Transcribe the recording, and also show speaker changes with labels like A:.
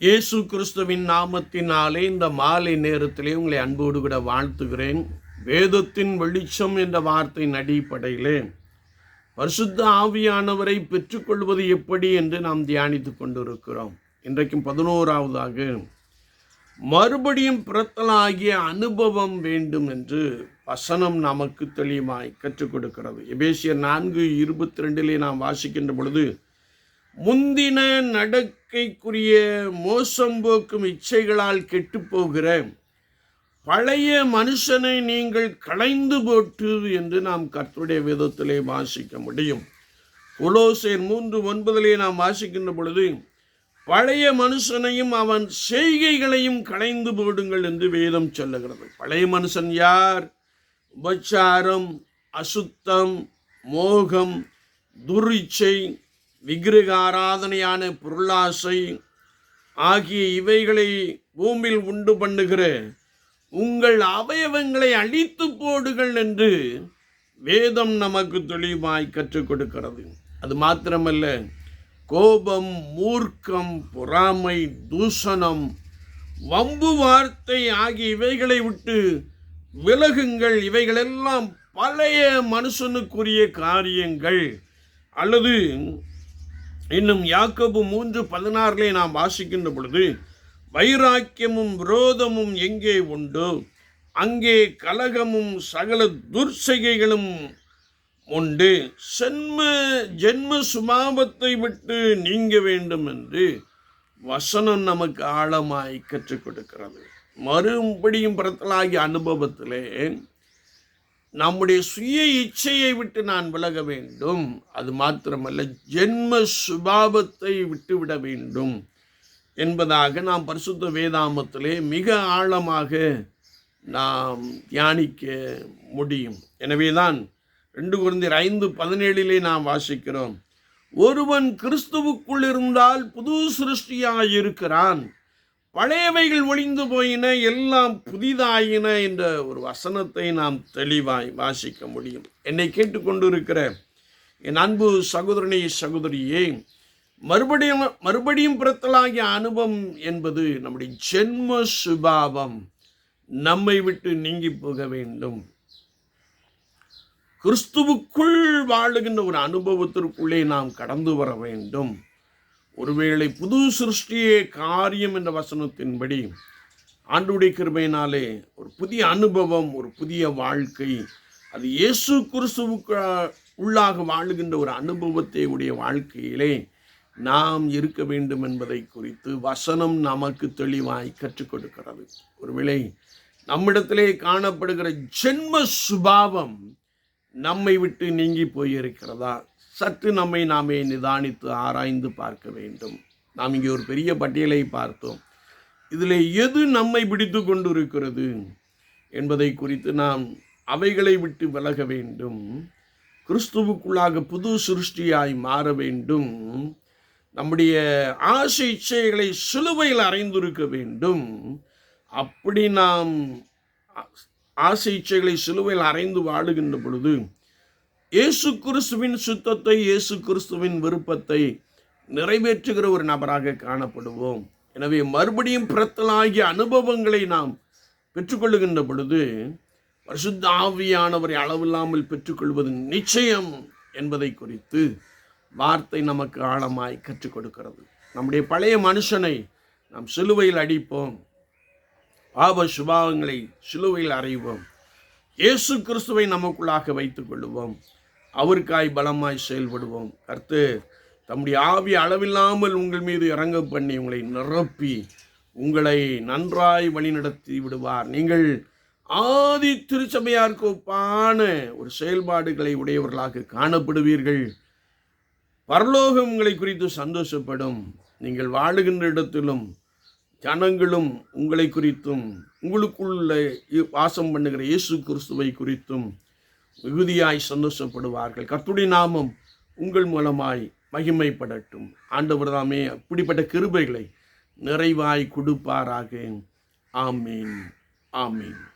A: இயேசு கிறிஸ்துவின் நாமத்தினாலே இந்த மாலை நேரத்திலே உங்களை அன்போடு கூட வாழ்த்துகிறேன். வேதத்தின் வெளிச்சம் என்ற வார்த்தையின் அடிப்படையிலே பரிசுத்த ஆவியானவரை பெற்றுக்கொள்வது எப்படி என்று நாம் தியானித்து கொண்டிருக்கிறோம். இன்றைக்கும் பதினோராவதாக மறுபடியும் பிறத்தலாகிய அனுபவம் வேண்டும் என்று வசனம் நமக்கு தெளிவாய் கற்றுக் கொடுக்கிறது. எபேசியர் நான்கு இருபத்தி ரெண்டிலே நாம் வாசிக்கின்ற பொழுது முந்தின நடக்கைக்குரிய மோசம் போக்கும் இச்சைகளால் கெட்டுப்போகிற பழைய மனுஷனை நீங்கள் களைந்து போட்டு என்று நாம் கர்த்தருடைய விதத்திலே வாசிக்க முடியும். கொலோசேர் மூன்று ஒன்பதிலே நாம் வாசிக்கின்ற பொழுது பழைய மனுஷனையும் அவன் செய்கைகளையும் களைந்து போடுங்கள் என்று வேதம் சொல்லுகிறது. பழைய மனுஷன் யார்? உபச்சாரம் அசுத்தம் மோகம் துரிச்சை விக்கிரக ஆராதனையான பொருளாசை ஆகிய இவைகளை பூமியில் உண்டு பண்ணுகிற உங்கள் அவயவங்களை அழித்து போடுகள் என்று வேதம் நமக்கு தெளிவாய் கற்றுக் கொடுக்கிறது. அது மாத்திரமல்ல கோபம் மூர்க்கம் பொறாமை தூஷணம் வம்பு வார்த்தை ஆகிய இவைகளை விட்டு விலகுங்கள். இவைகளெல்லாம் பழைய மனுஷனுக்குரிய காரியங்கள். அல்லது இன்னும் யாக்கோபு மூன்று பதினாறிலே நாம் வாசிக்கின்ற பொழுது வைராக்கியமும் விரோதமும் எங்கே உண்டோ? அங்கே கலகமும் சகல துர்சைகைகளும் உண்டு. சென்ம ஜென்ம சுபாவத்தை விட்டு நீங்க வேண்டும் என்று வசனம் நமக்கு ஆழமாய் கற்றுக் கொடுக்கிறது. மறுபடியும் பிறத்தலாகிய அனுபவத்திலே நம்முடைய சுய இச்சையை விட்டு நான் விலக வேண்டும். அது மாத்திரமல்ல ஜென்ம சுபாவத்தை விட்டுவிட வேண்டும் என்பதாக நாம் பரிசுத்த வேதாமத்திலே மிக ஆழமாக நாம் தியானிக்க முடியும். எனவே தான் ரெண்டு குழந்தையர் ஐந்து பதினேழிலே நாம் வாசிக்கிறோம். ஒருவன் கிறிஸ்துவுக்குள் இருந்தால் புது சிருஷ்டியாக இருக்கிறான் பழையவைகள் ஒளிந்து போயின எல்லாம் புதிதாயின என்ற ஒரு வசனத்தை நாம் தெளிவாய் வாசிக்க முடியும். என்னை கேட்டுக்கொண்டிருக்கிற என் அன்பு சகோதரனை சகோதரியே மறுபடியும் மறுபடியும் பிறத்தலாகிய அனுபவம் என்பது நம்முடைய ஜென்ம சுபாவம். நம்மை விட்டு நீங்கி போக வேண்டும். கிறிஸ்துவுக்குள் வாழுகின்ற ஒரு அனுபவத்திற்குள்ளே நாம் கடந்து வர வேண்டும். ஒருவேளை புது சிருஷ்டியே காரியம் என்ற வசனத்தின்படி ஆண்டுடைய கிருபையினாலே ஒரு புதிய அனுபவம் ஒரு புதிய வாழ்க்கை அது இயேசு கிறிஸ்துவுக்கு உள்ளாக வாழுகின்ற ஒரு அனுபவத்தை உடைய வாழ்க்கையிலே நாம் இருக்க வேண்டும் என்பதை குறித்து வசனம் நமக்கு தெளிவாய் கற்றுக் கொடுக்கிறது. ஒருவேளை நம்மிடத்திலே காணப்படுகிற ஜென்ம சுபாவம் நம்மை விட்டு நீங்கி போயிருக்கிறதா? சற்று நம்மை நாமே நிதானித்து ஆராய்ந்து பார்க்க வேண்டும். நாம் இங்கே ஒரு பெரிய பட்டியலை பார்த்தோம். இதில் எது நம்மை பிடித்து கொண்டு இருக்கிறது என்பதை குறித்து நாம் அவைகளை விட்டு விலக வேண்டும். கிறிஸ்துவுக்குள்ளாக புது சிருஷ்டியாய் மாற வேண்டும். நம்முடைய ஆசை இச்சைகளை சிலுவையில் அறைந்திருக்க வேண்டும். அப்படி நாம் ஆசை இச்சைகளை சிலுவையில் அறைந்து வாழுகின்ற பொழுது இயேசு கிறிஸ்துவின் சுத்தத்தை இயேசு கிறிஸ்துவின் விருப்பத்தை நிறைவேற்றுகிற ஒரு நபராக காணப்படுவோம். எனவே மறுபடியும் பிறத்தலாகிய அனுபவங்களை நாம் பெற்றுக்கொள்ளுகின்ற பொழுது பரிசுத்த ஆவியானவரை அளவில்லாமல் பெற்றுக்கொள்வது நிச்சயம் என்பதை குறித்து வார்த்தை நமக்கு ஆழமாய் கற்றுக் கொடுக்கிறது. நம்முடைய பழைய மனுஷனை நாம் சிலுவையில் அடிப்போம். பாவ சுபாவங்களை சிலுவையில் அறைவோம். இயேசு கிறிஸ்துவை நமக்குள்ளாக வைத்துக் கொள்வோம் அவருக்காய் பலமாய் செயல்படுவோம். கர்த்து தம்முடைய ஆவி அளவில்லாமல் உங்கள் மீது இறங்க பண்ணி உங்களை நிரப்பி உங்களை நன்றாய் வழிநடத்தி விடுவார். நீங்கள் ஆதி திருச்சபையாருக்கு ஒப்பான ஒரு செயல்பாடுகளை உடையவர்களாக காணப்படுவீர்கள். பரலோகம் உங்களை குறித்து சந்தோஷப்படும். நீங்கள் வாழுகின்ற இடத்திலும் ஜனங்களும் உங்களை குறித்தும் உங்களுக்குள்ள வாசம் பண்ணுகிற இயேசு கிறிஸ்துவை குறித்தும் மிகுதியாய் சந்தோஷப்படுவார்கள். கர்த்துடைய நாமம் உங்கள் மூலமாய் மகிமைப்படட்டும். ஆண்டவர் தாமே அப்படிப்பட்ட கிருபைகளை நிறைவாய் கொடுப்பாராக. ஆமீன். ஆமீன்.